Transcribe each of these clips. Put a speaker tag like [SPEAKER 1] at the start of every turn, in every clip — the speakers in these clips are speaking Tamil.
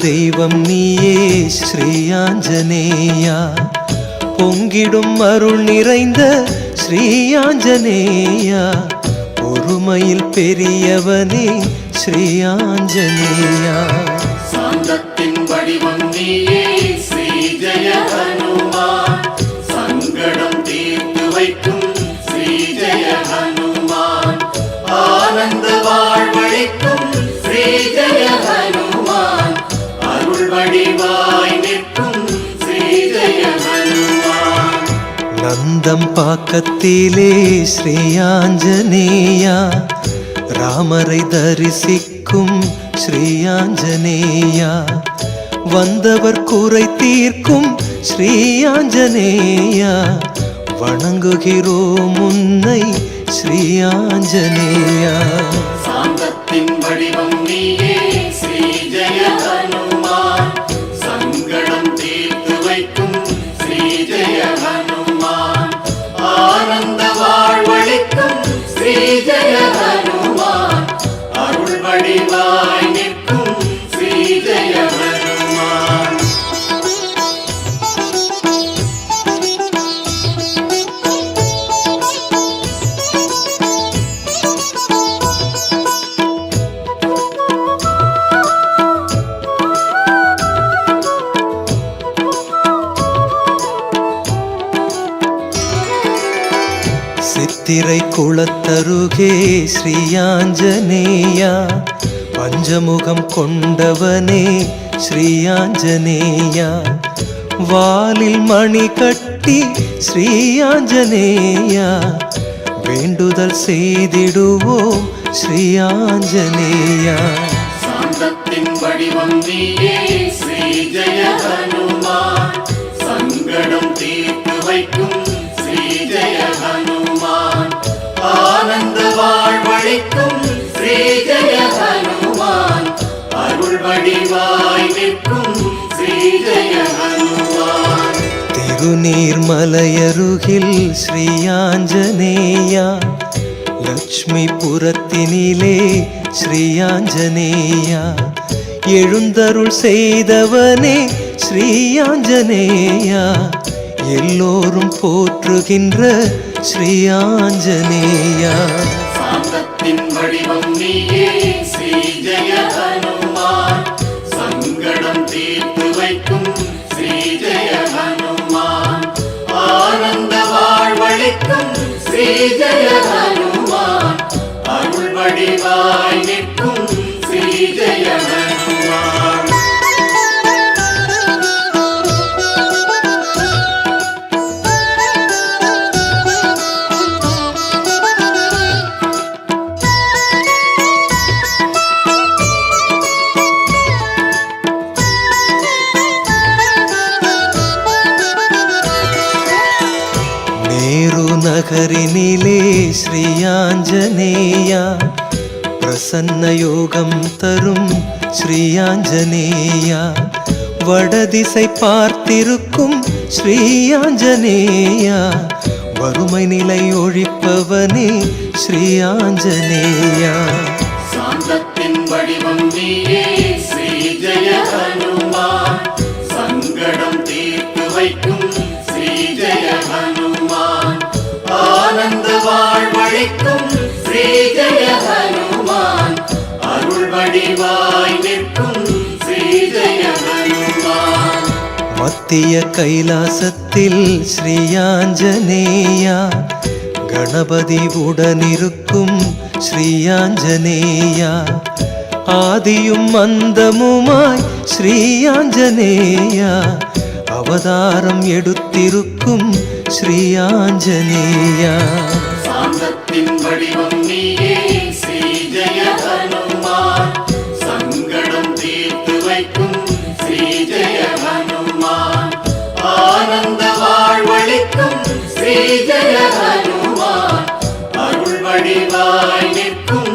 [SPEAKER 1] தெய்வம் நீயே ஸ்ரீயாஞ்சனேயா பொங்கிடும் அருள் நிறைந்த ஸ்ரீயாஞ்சனேயா பொறுமையில் பெரியவனே ஸ்ரீயாஞ்சனேயா
[SPEAKER 2] சாந்தத்தின் வடிவம் நீயே
[SPEAKER 1] அந்தம் பாக்கத்திலே ஸ்ரீயாஞ்சனேயா ராமரை தரிசிக்கும் ஸ்ரீயாஞ்சனேயா வந்தவர் குறை தீர்க்கும் ஸ்ரீயாஞ்சனேயா வணங்குகிறோம் உன்னை ஸ்ரீயாஞ்சனேயா
[SPEAKER 2] சாந்தத்தின் வடிவம் நீயே ஸ்ரீ
[SPEAKER 1] திரை குளத்தருகே ஸ்ரீயாஞ்சனேயா பஞ்சமுகம் கொண்டவனே ஸ்ரீயாஞ்சனேயா வாலில் மணி கட்டி ஸ்ரீயாஞ்சனேயா வேண்டுதல் செய்திடுவோம் ஸ்ரீயாஞ்சனேயா
[SPEAKER 2] சாந்தத்தின் வடிவம் நீயே ஸ்ரீ ஜெய ஹனுமான் சங்கடம் தீர்த்து வைக்கும் அழைக்கும் ஸ்ரீ ஜெய ஹனுமான் அருள் வடிவாய் நிற்கும் ஸ்ரீ ஜெய ஹனுமான்
[SPEAKER 1] திருநீர்மலையருகில் ஸ்ரீயாஞ்சனேயா லட்சுமிபுரத்தினிலே ஸ்ரீயாஞ்சனேயா எழுந்தருள் செய்தவனே ஸ்ரீயாஞ்சனேயா எல்லோரும் போற்றுகின்ற ஸ்ரீயாஞ்சனேயா
[SPEAKER 2] சாந்தத்தின் வடிவம் நீயே ஸ்ரீ ஜெய ஹனுமான். சங்கடம் தீர்த்து வைக்கும் ஸ்ரீ ஜெய ஹனுமான். ஆனந்த வாழ்வழிக்கும் ஸ்ரீ ஜெய ஹனுமான். அருள் வடிவாய் நிற்கும் ஸ்ரீ ஜெய ஹனுமான்.
[SPEAKER 1] சன்னயோகம் தரும் ஸ்ரீயாஞ்சனேயா வடதிசை பார்த்திருக்கும் ஸ்ரீயாஞ்சனேயா வறுமை நிலை ஒழிப்பவனே ஸ்ரீயாஞ்சனேயா
[SPEAKER 2] சாந்தத்தின் வடிவம் நீயே ஸ்ரீ ஜெய ஹனுமான். சங்கடம் தீர்த்து வைக்கும் ஸ்ரீ ஜெய ஹனுமான். ஆனந்த வாழ்வழிக்கும் ஸ்ரீ ஜெய ஹனுமான் வடிவாய் நிற்கும்
[SPEAKER 1] மத்திய கைலாசத்தில் ஸ்ரீயாஞ்சனேயா கணபதி உடனிருக்கும் ஸ்ரீயாஞ்சனேயா ஆதியும் அந்தமுமாய் ஸ்ரீயாஞ்சனேயா அவதாரம் எடுத்திருக்கும் ஸ்ரீயாஞ்சனேயா
[SPEAKER 2] வடிவம் நீயே ஸ்ரீ ஜெய ஹனுமான் அருள் வடிவாய் நிற்கும்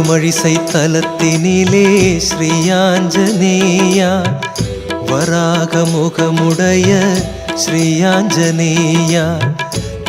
[SPEAKER 1] வழிசை தலத்தினிலே ஸ்ரீயாஞ்சனேயா வராக முகமுடைய ஸ்ரீயாஞ்சனேயா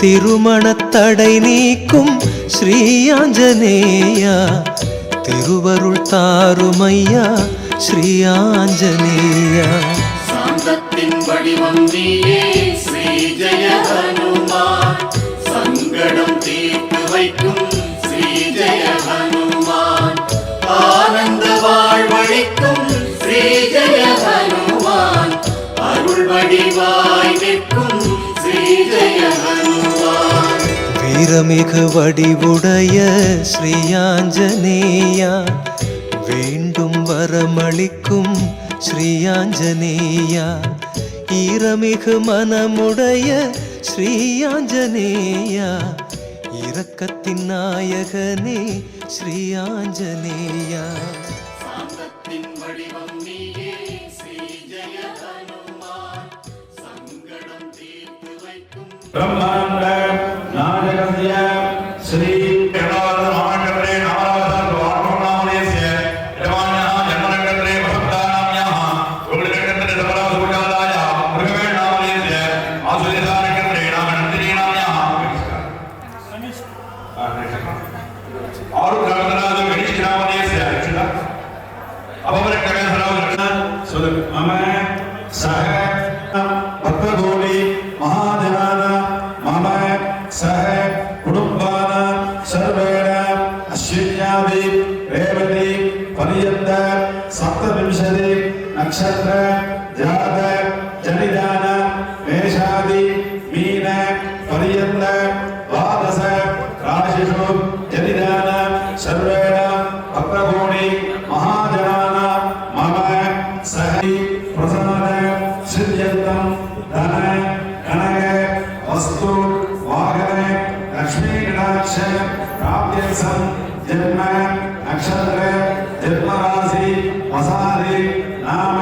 [SPEAKER 1] திருமணத்தடை நீக்கும் ஸ்ரீயாஞ்சனேயா திருவருள் தாருமையா ஸ்ரீயாஞ்சனேயா
[SPEAKER 2] சாந்தத்தின் வடிவம் நீயே ஸ்ரீ ஜெய ஹனுமான் சங்கடம் தீர்த்து வைக்கும் வாழ்வழிக்கும் ஸ்ரீ ஜெய ஹனுமான் அருள் வடிவாய் நிற்கும் ஸ்ரீ ஜெய ஹனுமான்
[SPEAKER 1] வீரமிகு வடிவுடைய ஸ்ரீயாஞ்சனேயா வேண்டும் வரமளிக்கும் ஸ்ரீயாஞ்சனேயா ஈரமிகு மனமுடைய ஸ்ரீயாஞ்சனேயா இரக்கத்தின் நாயகனே ஸ்ரீயாஞ்சனேயா
[SPEAKER 3] ब्रह्मांड अक्ष प्राप्यंसम जन्म अक्षत्र जन्म राशि नाम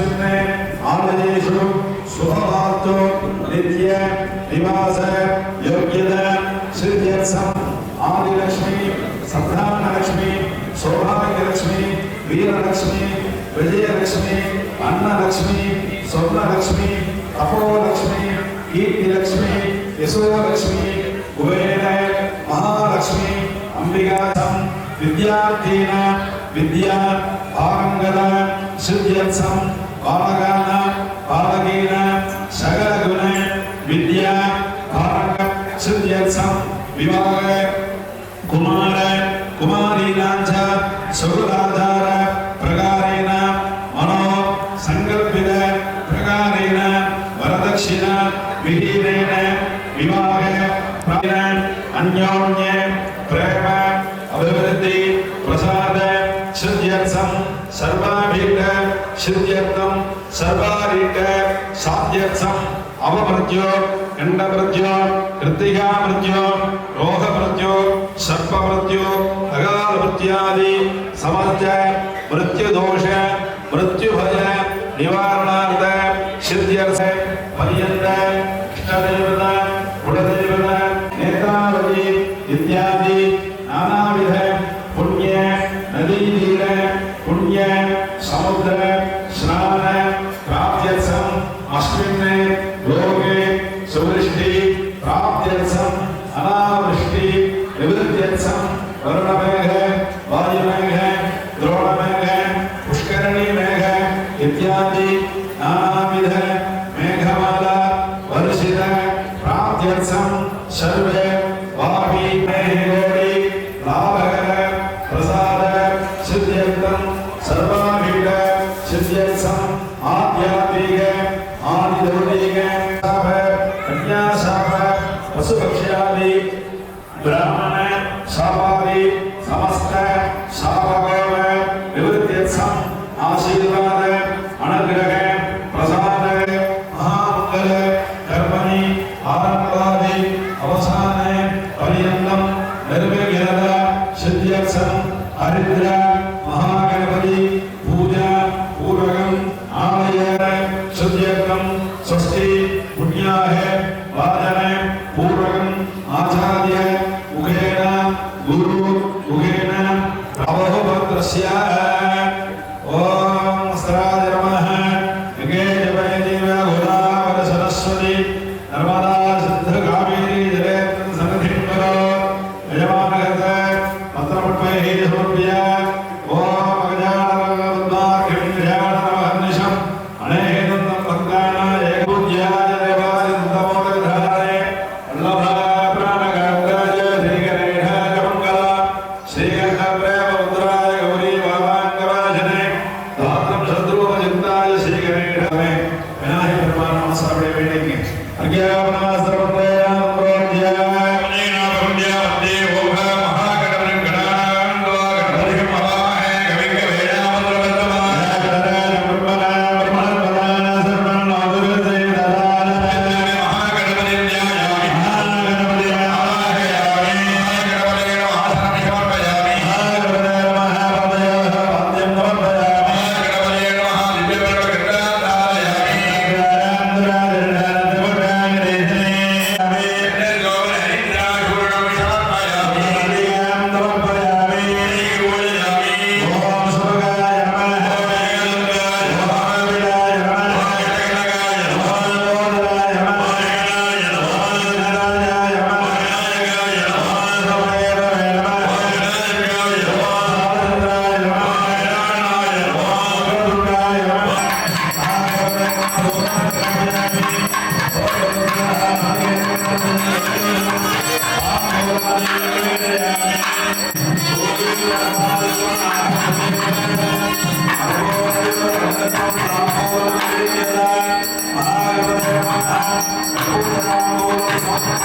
[SPEAKER 3] अस्मिन् आलयेषु शुभवार्तो नित्य निवास योग्यता सिद्ध्यर्थम आदिलक्ष्मी सन्धानलक्ष्मी सौभाग्यलक्ष्मी वीरलक्ष्मी विजयलक्ष्मी अन्नलक्ष्मी स्वर्णलक्ष्मी तपोलक्ष्मी कीर्तिलक्ष्मी यशोलक्ष्मी कुबेर महालक्ष्मी अंबिकासं विद्यार्थीन विद्या पारंगत सिद्ध्यर्थम பாவகானாம் பாவகீனாம் சகல குண வித்யா பாரக சித்தியர்சம் விவாக குமார குமாரீனாஞ்ச சுகுலாதார பிரகாரேன மனோ சங்கல்பித பிரகாரேன வரதட்சிண விஹீனேன விவாக सिद्ध्यर्थं सर्वारीष्ट साध्यर्थम् अवमृत्यो खण्डमृत्यो कृत्तिकामृत्यो रोगमृत्यो सर्पमृत्यो अगालमृत्यादि समस्त मृत्युदोष मृत्युभय निवारणार्थ सिद्ध्यर्थ
[SPEAKER 4] రోగే సువృష్టి ప్రాప్త్యర్థం అనావృష్టి నివృత్త్యర్థం వరుణమేఘ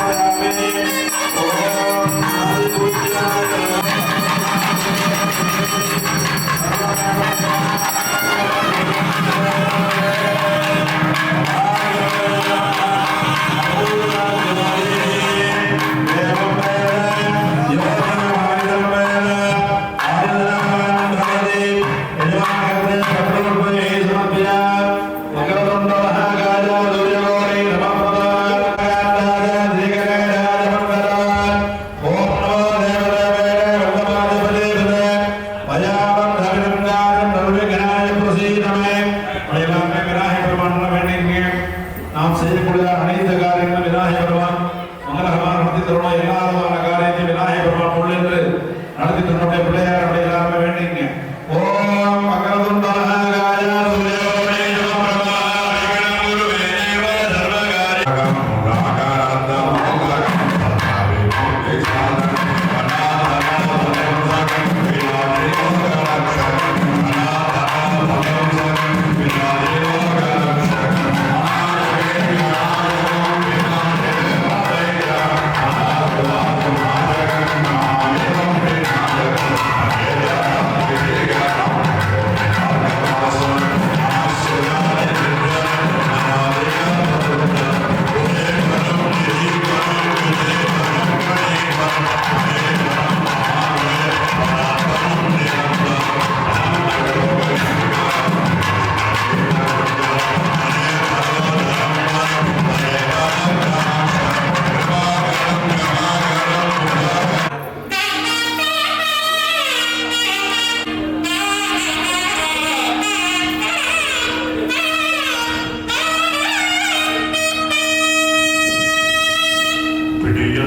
[SPEAKER 4] Amen.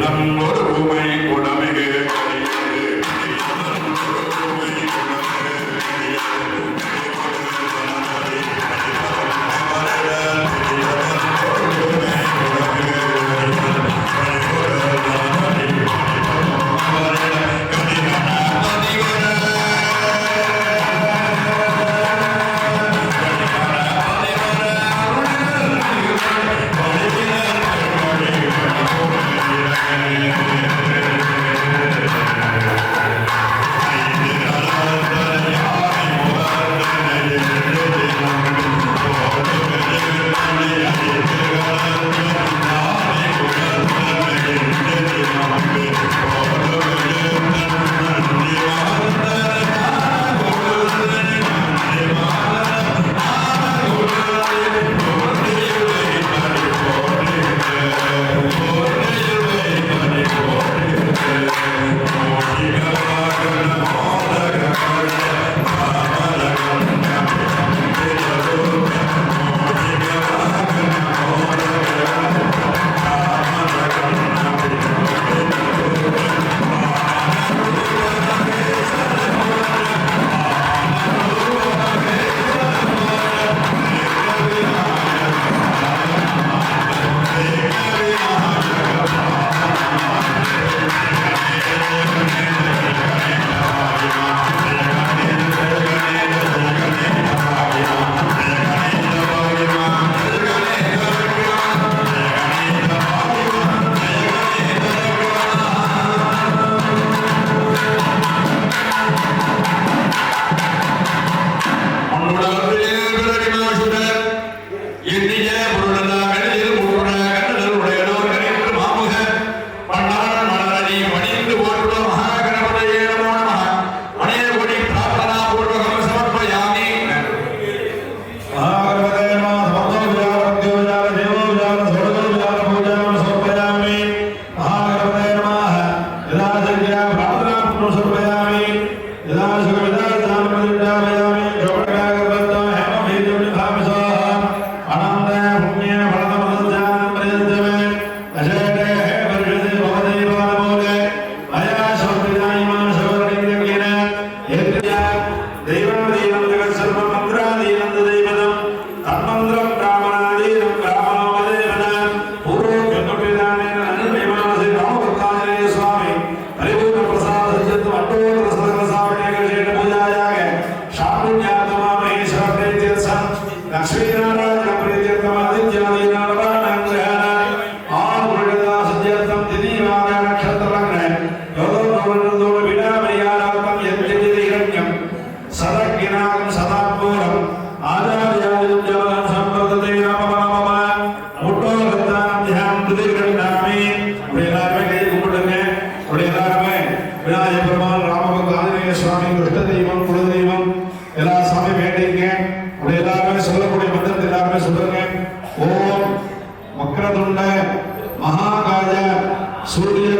[SPEAKER 4] பிடியலம் ஒரு உமை குணமிகு
[SPEAKER 3] சூரிய